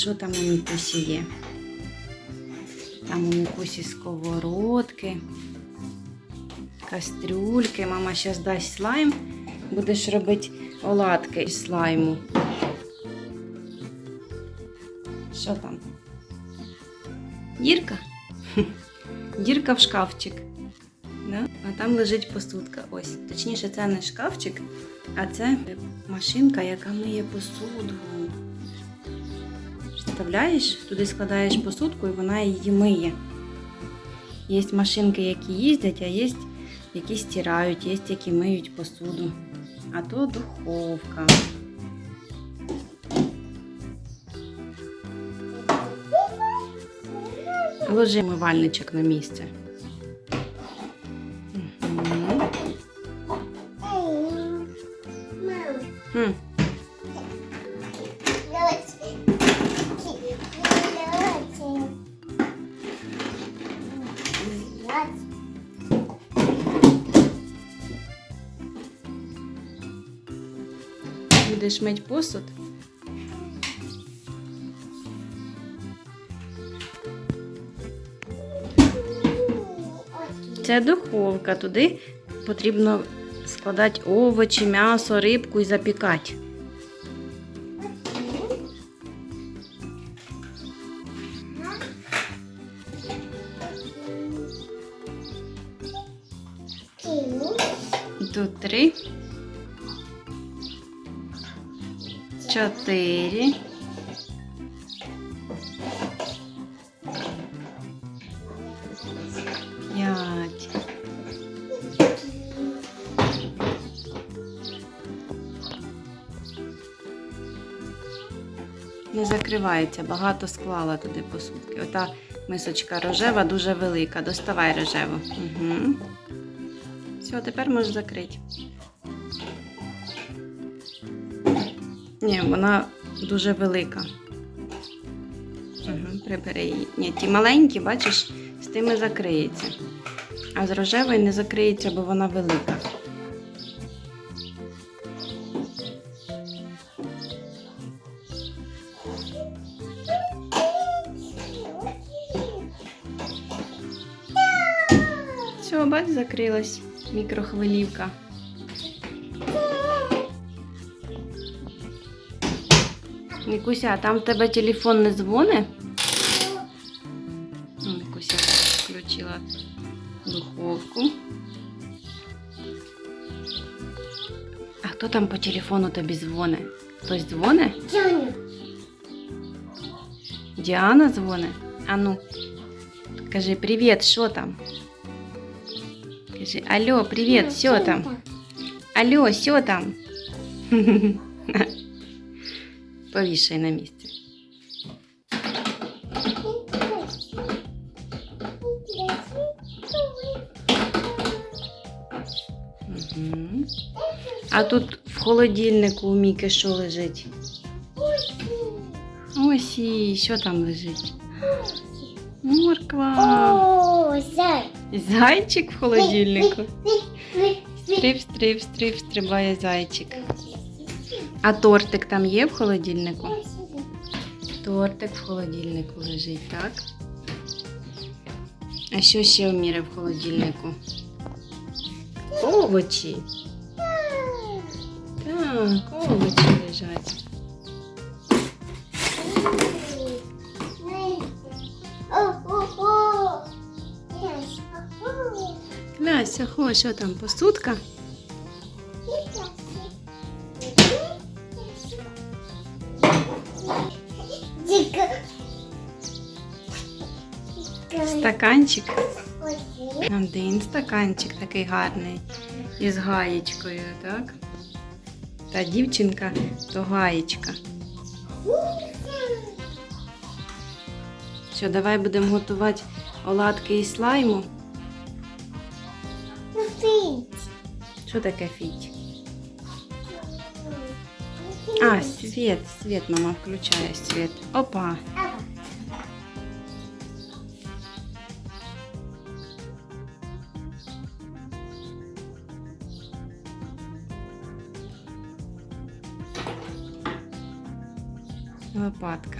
що там у Мікусі є? Там у Мікусі сковородки, кастрюльки. Мама зараз дасть слайм. Будеш робити оладки із слайму. Що там? Дірка? Дірка в шкафчик. Да? А там лежить посудка. Ось. Точніше, це не шкафчик, а це машинка, яка миє посуду. Представляєш, туди складаєш посудку і вона її миє. Є машинки, які їздять, а є які стирають, є які миють посуду. А то духовка. Ложи мивальничок на місце. Будеш мить посуд? Це духовка. Туди потрібно складати овочі, м'ясо, рибку і запікати. Закривається, багато склала туди посудки. Ота мисочка рожева дуже велика. Доставай рожеву. Угу. Все, тепер можеш закрити. Ні, вона дуже велика. Угу, прибери її. Ні, ті маленькі, бачиш, з тими закриється. А з рожевою не закриється, бо вона велика. закрилась мікрохвилівка. Мікуся, а там в тебе телефон не дзвони? Ну, Мікуся включила духовку. А хто там по телефону тобі дзвонить? Хтось дзвонить? Діана дзвонить? А ну, кажи привіт, що там? Кажи, алло, привіт, що там? Алло, що там? Повішай на місце. Мгм. А тут в холодильнику у Міки що лежить? Ось і що там лежить? Морква. О, зай. Зайчик в холодильнику. Стриб, стрибає зайчик. А тортик там є в холодильнику? Тортик в холодильнику лежить, так? А що ще в Міри в холодильнику? Овочі. Так, овочі лежать. Ляся, хо, що там, посудка? Стаканчик. Один стаканчик такий гарний. Із гаєчкою, так? Та дівчинка то гаєчка. Що, давай будемо готувати оладки із слайму. Що таке фіть? А, світ, світ, мама включає світ. Опа. Лопатка.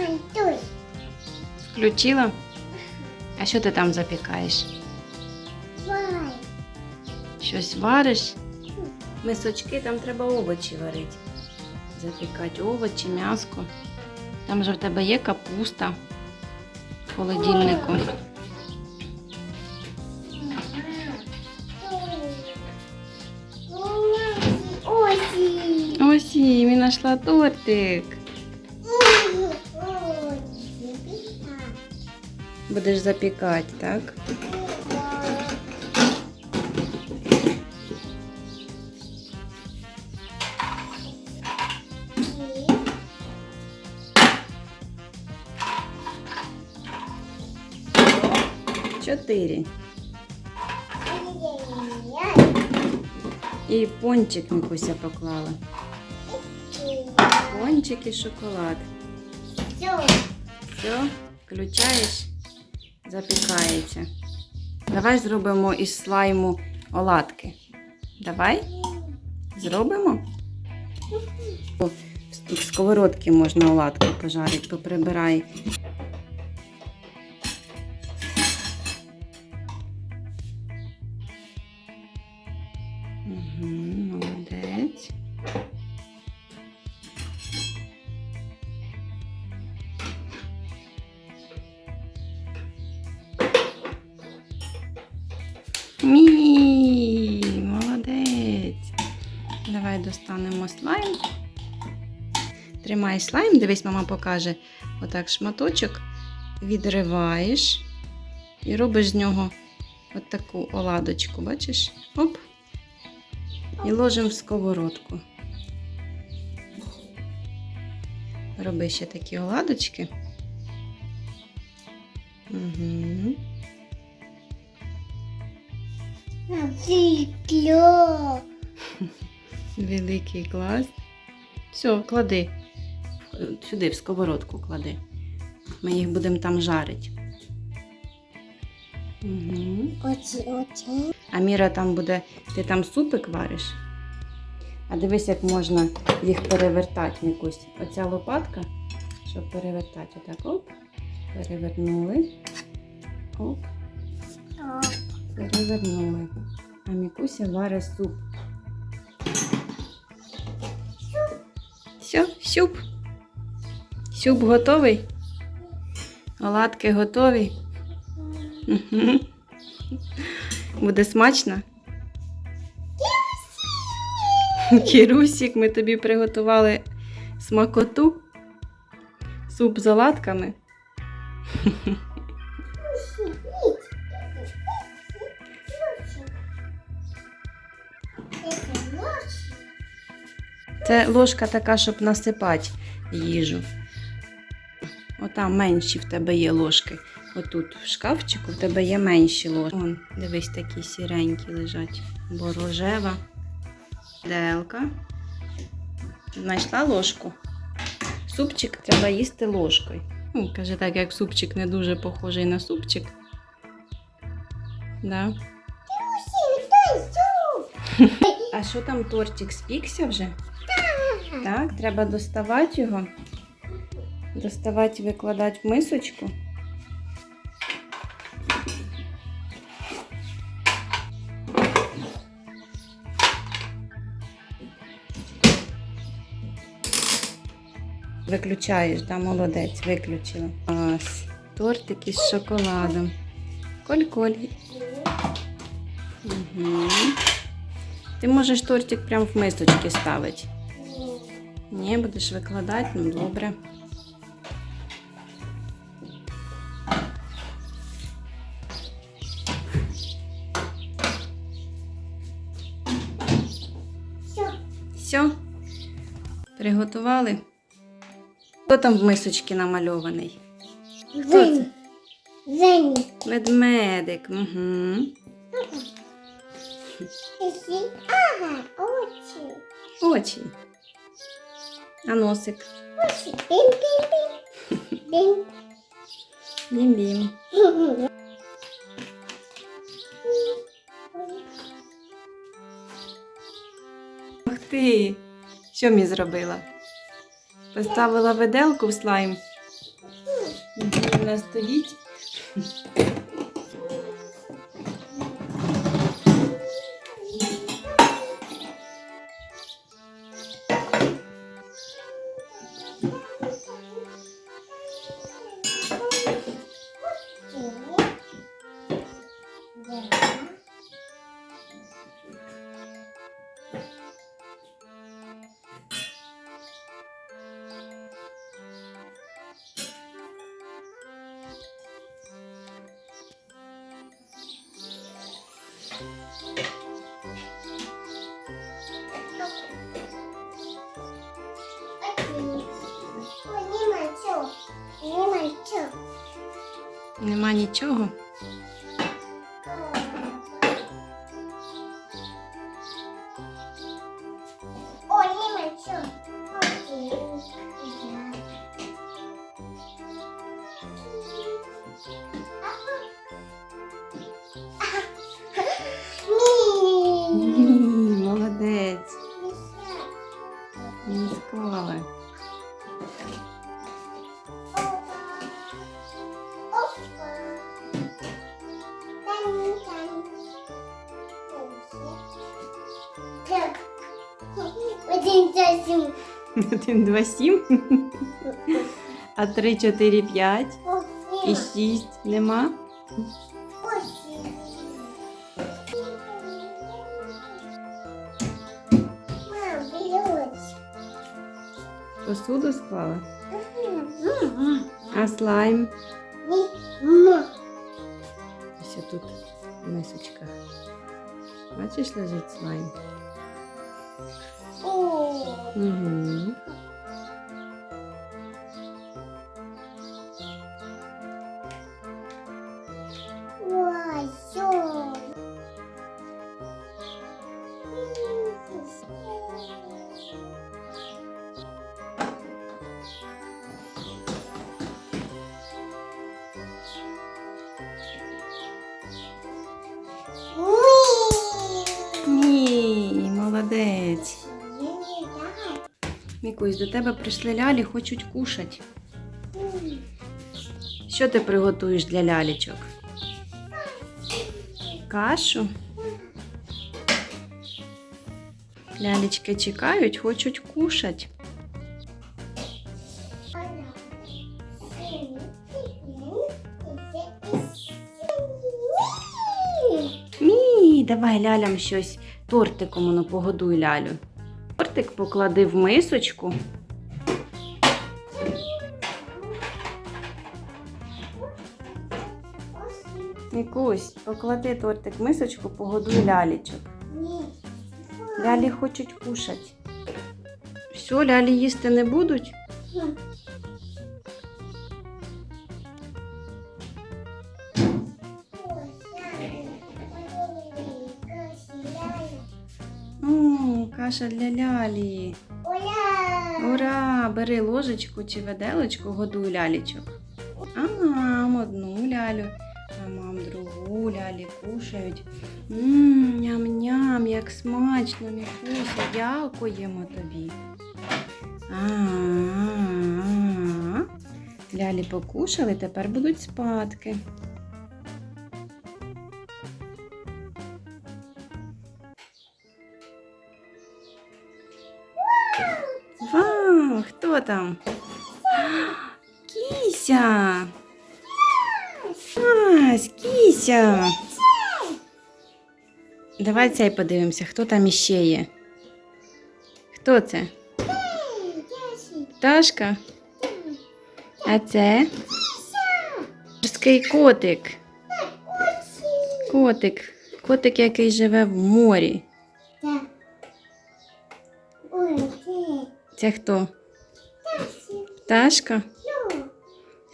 Мантуй. Включила? А що ти там запікаєш? Вай. Щось вариш? Мисочки, там треба овочі варити. Запікати овочі, м'яско. Там же в тебе є капуста в холодильнику. Осі. Ось і знайшла тортик. Будеш запікати, так? Чотири. І пончик Мікуся поклала. Пончик і шоколад. Все, включаєш, запікається. Давай зробимо із слайму оладки. Давай? Зробимо? В сковородці можна оладки пожарити, поприбирай. Достанемо слайм. Тримай слайм, дивись, мама покаже. Отак шматочок відриваєш і робиш з нього от таку оладочку, бачиш? Оп. І ложимо в сковородку. Роби ще такі оладочки. Угу. Навікло. Великий клас. Все, клади. Сюди, в сковородку клади. Ми їх будемо там жарити. Угу. Оці, оці. А Міра там буде, ти там супик вариш. А дивись, як можна їх перевертати якусь. Оця лопатка, щоб перевертати. Отак оп. Перевернули. Оп, перевернули. А Мікуся варить суп. Все, суп. Суп готовий. Оладки готові. Мгм. Буде смачно? Кірусік, ми тобі приготували смакоту. Суп з оладками. Це ложка така, щоб насипати їжу. Отам менші в тебе є ложки. Отут в шкафчику в тебе є менші ложки. Вон, дивись, такі сіренькі лежать. Бо рожева. Делка. Знайшла ложку. Супчик треба їсти ложкою. Ну, каже, так як супчик не дуже похожий на супчик. Да. А що там тортик спікся вже? Так, треба доставати його. Доставати, викладати в мисочку. Виключаєш, да, молодець, виключила. Ось, тортик із шоколадом. Коль-коль. Угу. Ти можеш тортик прямо в мисочки ставити. Ні, будеш викладати, ну добре. Все. Все. Приготували. Хто там в мисочці намальований? Зені. Зені. Ведмедик. Угу. Ага, очі. Очі. А носик. Бім-бім. Ух ти! Що мені зробила? Поставила виделку в слайм. Вона стоїть. 2, 7. А 3, 4, 5. І 6 нема. Посуду склала? А слайм? Ось тут в мисочках. Бачиш, лежить слайм. Угу. Мікусь, до тебе прийшли лялі, хочуть кушать. Що ти приготуєш для лялічок? Кашу. Лялечки чекають, хочуть кушать. Мій, давай лялям щось тортиком воно погодуй лялю. Тортик поклади в мисочку. Мікусь, поклади тортик в мисочку, погодуй лялічок. Лялі хочуть кушати. Все, лялі їсти не будуть? Каша для лялі. Ура! Ура! Бери ложечку чи веделочку, годуй лялічок. А мам одну лялю, а мам другу лялі кушають. Ням-ням, як смачно, Мікуся, дякуємо тобі. А-а-а. Лялі покушали, тепер будуть спадки. Хто там? Кіся. Ась, кіся. Давай цей подивимося, хто там іще є. Хто це? Пташка? А це? Морський котик. Котик. Котик, який живе в морі. Це хто? Пташка.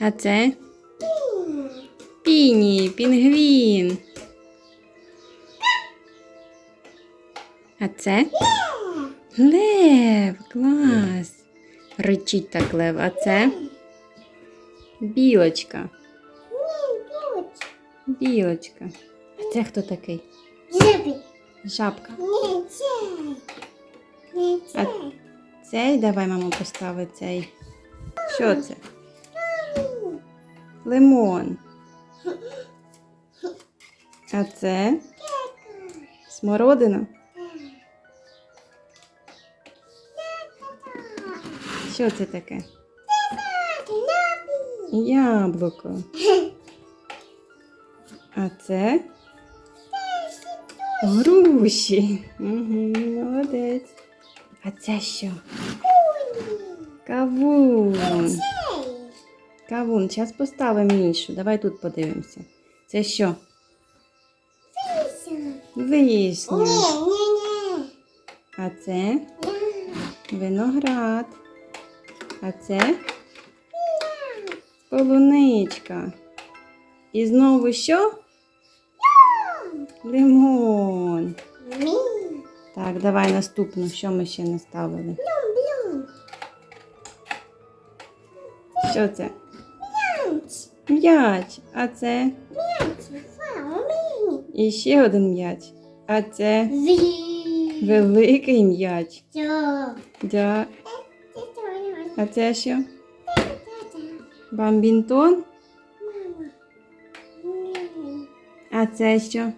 А це Пі. Піні, пінгвін. А це лев. Клас. Ричить так лев. А це білочка. Білочка. А це хто такий? Жабка. А- цей. Цей давай, мамо, постави цей. Що це? Лимон. А це смородина. Що це таке? Яблуко. А це груші. Угу, молодець. А це що? Кавун. Кавун. Зараз поставимо іншу. Давай тут подивимося. Це що? Вишня. Не-не-не. А це виноград. А це полуничка. І знову що? Лимон. Так, давай наступну, що ми ще не Що це? М'яч. М'яч. А це М'яч. І ще один м'яч. А це Ві. великий м'яч. Твоя. А це що? Бамбінтон. А це що?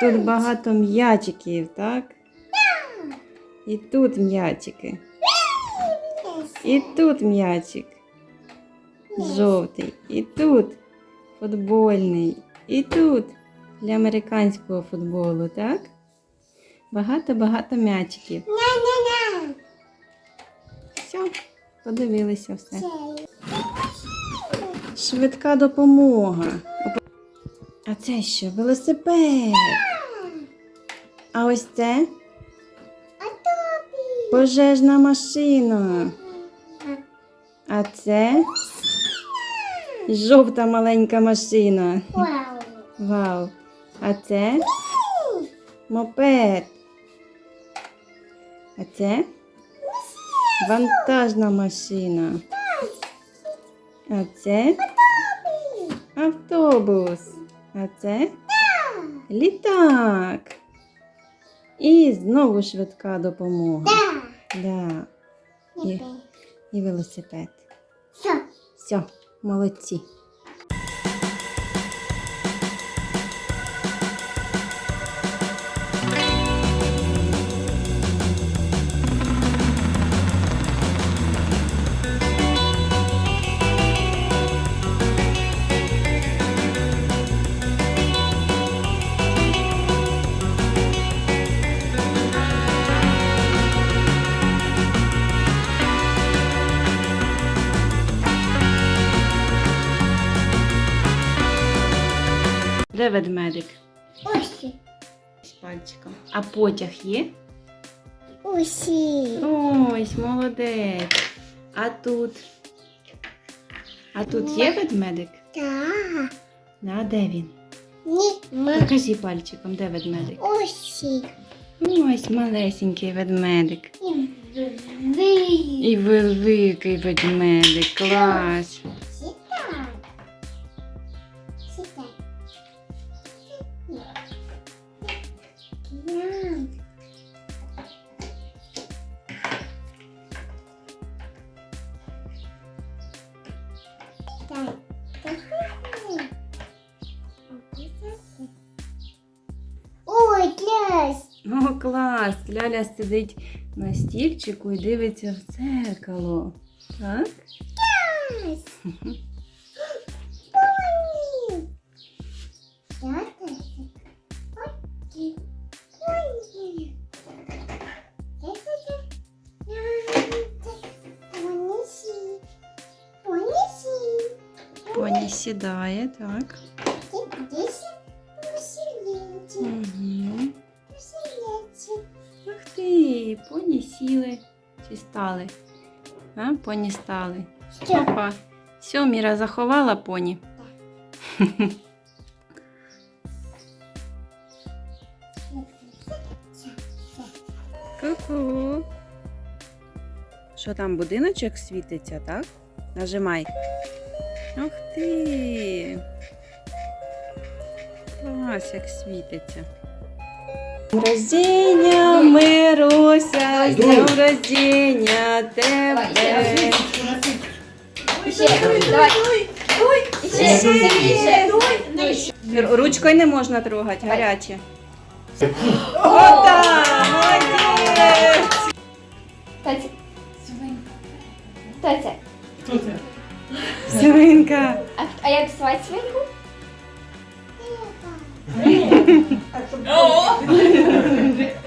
Тут багато м'ячиків, так? І тут м'ячики. І тут м'ячик. Жовтий. І тут футбольний. І тут для американського футболу, так? Багато-багато м'ячиків. Все, подивилися все. Швидка допомога. А це що? Велосипед. А ось це пожежна машина. А це жовта маленька машина. Вау. Вау. А це мопед. А це вантажна машина. А це автобус. А це літак. І знову швидка допомога. Да. Да. І, і велосипед. Все, молодці. Де ведмедик? Ось. З пальчиком. А потяг є? Усі. Ось, молодець. А тут? А тут є ведмедик? Так. А де він? Ні. Покажи пальчиком, де ведмедик. Усі. Ось малесенький ведмедик. І великий ведмедик. Клас. Ляля сидить на стільчику і дивиться в дзеркало. Так? Поні сідає, так. Сіли чи стали. А, поні стали. Що? Опа. Все, Міра заховала поні. Ку-ку. Що там, будиночок світиться, так? Нажимай. Ух ти. Клас, як світиться. Рождения, Мируся, з днем рождения тебе. Ще, давай. Ще, сильніше. Ручкою не можна трогати, гаряче. Ота! Молодець! Це? Хто це? Свинка. А, а як звати свинку? oh!